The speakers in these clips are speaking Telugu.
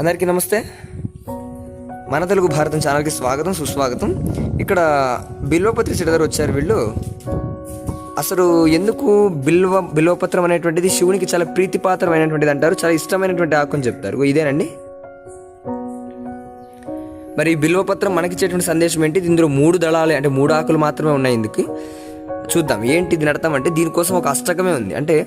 అందరికీ నమస్తే. మన తెలుగు భారతం ఛానల్కి స్వాగతం సుస్వాగతం. ఇక్కడ బిల్వపత్రి సిడదర్ వచ్చారు వీళ్ళు. అసలు ఎందుకు బిల్వ బిల్వపత్రం అనేటువంటిది శివునికి చాలా ప్రీతిపాత్రమైనటువంటిది అంటారు చాలా ఇష్టమైనటువంటి ఆకు అని చెప్తారు. ఇదేనండి? మరి బిల్వపత్రం బిల్వపత్రం మనకిచ్చేటువంటి సందేశం ఏంటి? ఇందులో మూడు దళాలు అంటే మూడు ఆకులు మాత్రమే ఉన్నాయి ఇందుకు. చూద్దాం ఏంటి దీని అర్థం అంటే దీనికోసం ఒక అష్టకమే ఉంది. అంటే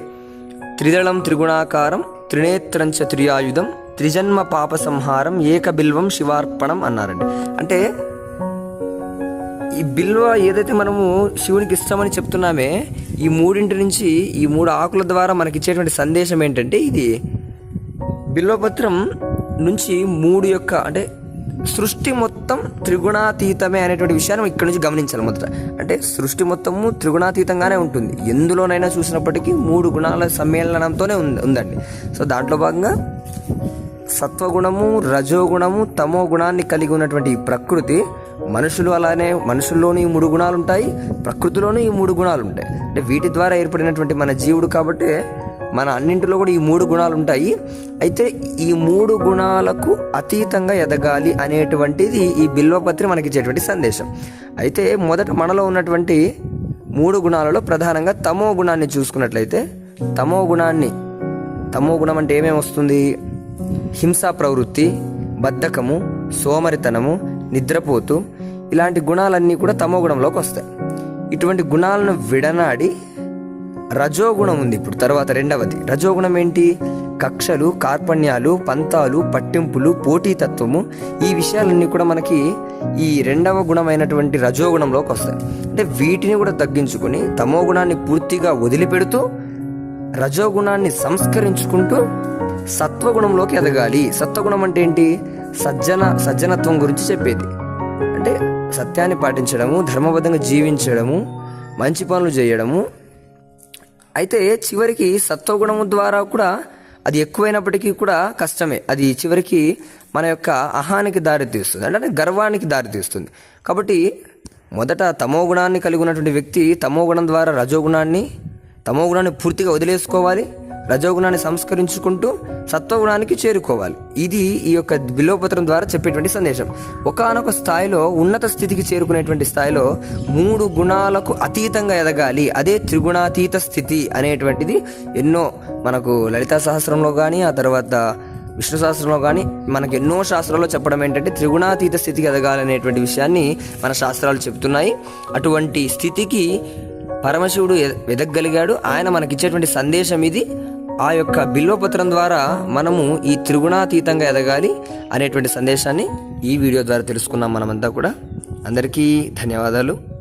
త్రిదళం త్రిగుణాకారం త్రినేత్రంచ త్రియాయుధం త్రిజన్మ పాప సంహారం ఏక బిల్వం శివార్పణం అన్నారండి. అంటే ఈ బిల్వ ఏదైతే మనము శివునికి ఇష్టమని చెప్తున్నామే ఈ మూడింటి నుంచి ఈ మూడు ఆకుల ద్వారా మనకి ఇచ్చేటువంటి సందేశం ఏంటంటే ఇది బిల్వపత్రం నుంచి మూడు యొక్క అంటే సృష్టి మొత్తం త్రిగుణాతీతమే అనేటువంటి విషయాన్ని ఇక్కడ నుంచి గమనించాలి మొదట. అంటే సృష్టి మొత్తము త్రిగుణాతీతంగానే ఉంటుంది. ఎందులోనైనా చూసినప్పటికీ మూడు గుణాల సమ్మేళనంతోనే ఉంది ఉందండి. సో దాంట్లో భాగంగా సత్వగుణము రజోగుణము తమో గుణాన్ని కలిగి ఉన్నటువంటి ప్రకృతి మనుషులు అలానే మనుషుల్లోని ఈ మూడు గుణాలు ఉంటాయి ప్రకృతిలోనూ ఈ మూడు గుణాలు ఉంటాయి అంటే వీటి ద్వారా ఏర్పడినటువంటి మన జీవుడు కాబట్టి మన అన్నింటిలో కూడా ఈ మూడు గుణాలు ఉంటాయి అయితే ఈ మూడు గుణాలకు అతీతంగా ఎదగాలి అనేటువంటిది ఈ బిల్వపత్రి మనకి ఇచ్చేటువంటి సందేశం. అయితే మొదట మనలో ఉన్నటువంటి మూడు గుణాలలో ప్రధానంగా తమో గుణాన్ని చూసుకున్నట్లయితే తమో గుణాన్ని తమో గుణం అంటే ఏమేమి వస్తుంది? హింసా ప్రవృత్తి బద్ధకము సోమరితనము నిద్రపోతూ ఇలాంటి గుణాలన్నీ కూడా తమో గుణంలోకి వస్తాయి. ఇటువంటి గుణాలను విడనాడి రజోగుణం ఉంది ఇప్పుడు తర్వాత రెండవది. రజోగుణం ఏంటి? కక్షలు కార్పణ్యాలు పంతాలు పట్టింపులు పోటీతత్వము ఈ విషయాలన్నీ కూడా మనకి ఈ రెండవ గుణమైనటువంటి రజోగుణంలోకి వస్తాయి. అంటే వీటిని కూడా తగ్గించుకొని తమో గుణాన్ని పూర్తిగా వదిలిపెడుతూ రజోగుణాన్ని సంస్కరించుకుంటూ సత్వగుణంలోకి ఎదగాలి. సత్వగుణం అంటే ఏంటి? సజ్జన సజ్జనత్వం గురించి చెప్పేది. అంటే సత్యాన్ని పాటించడము ధర్మబద్ధంగా జీవించడము మంచి పనులు చేయడము. అయితే చివరికి సత్వగుణము ద్వారా కూడా అది ఎక్కువైనప్పటికీ కూడా కష్టమే. అది చివరికి మన యొక్క అహానికి దారితీస్తుంది. అంటే గర్వానికి దారితీస్తుంది. కాబట్టి మొదట తమో గుణాన్ని కలిగి ఉన్నటువంటి వ్యక్తి తమో గుణం ద్వారా రజోగుణాన్ని తమోగుణాన్ని పూర్తిగా వదిలేసుకోవాలి రజోగుణాన్ని సంస్కరించుకుంటూ సత్వగుణానికి చేరుకోవాలి. ఇది ఈ యొక్క బిలోపత్రం ద్వారా చెప్పేటువంటి సందేశం. ఒకనొక స్థాయిలో ఉన్నత స్థితికి చేరుకునేటువంటి స్థాయిలో మూడు గుణాలకు అతీతంగా ఎదగాలి. అదే త్రిగుణాతీత స్థితి అనేటువంటిది ఎన్నో మనకు లలితా సహస్రంలో కానీ ఆ తర్వాత విష్ణు శాస్త్రంలో కానీ మనకు ఎన్నో శాస్త్రాల్లో చెప్పడం ఏంటంటే త్రిగుణాతీత స్థితికి ఎదగాలనేటువంటి విషయాన్ని మన శాస్త్రాలు చెప్తున్నాయి అటువంటి స్థితికి పరమశివుడు వెదగలిగాడు ఎదగగలిగాడు ఆయన మనకిచ్చేటువంటి సందేశం ఇది. ఆ యొక్క బిల్వపత్రం ద్వారా మనము ఈ త్రిగుణాతీతంగా ఎదగాలి అనేటువంటి సందేశాన్ని ఈ వీడియో ద్వారా తెలుసుకున్నాం మనమంతా కూడా. అందరికీ ధన్యవాదాలు.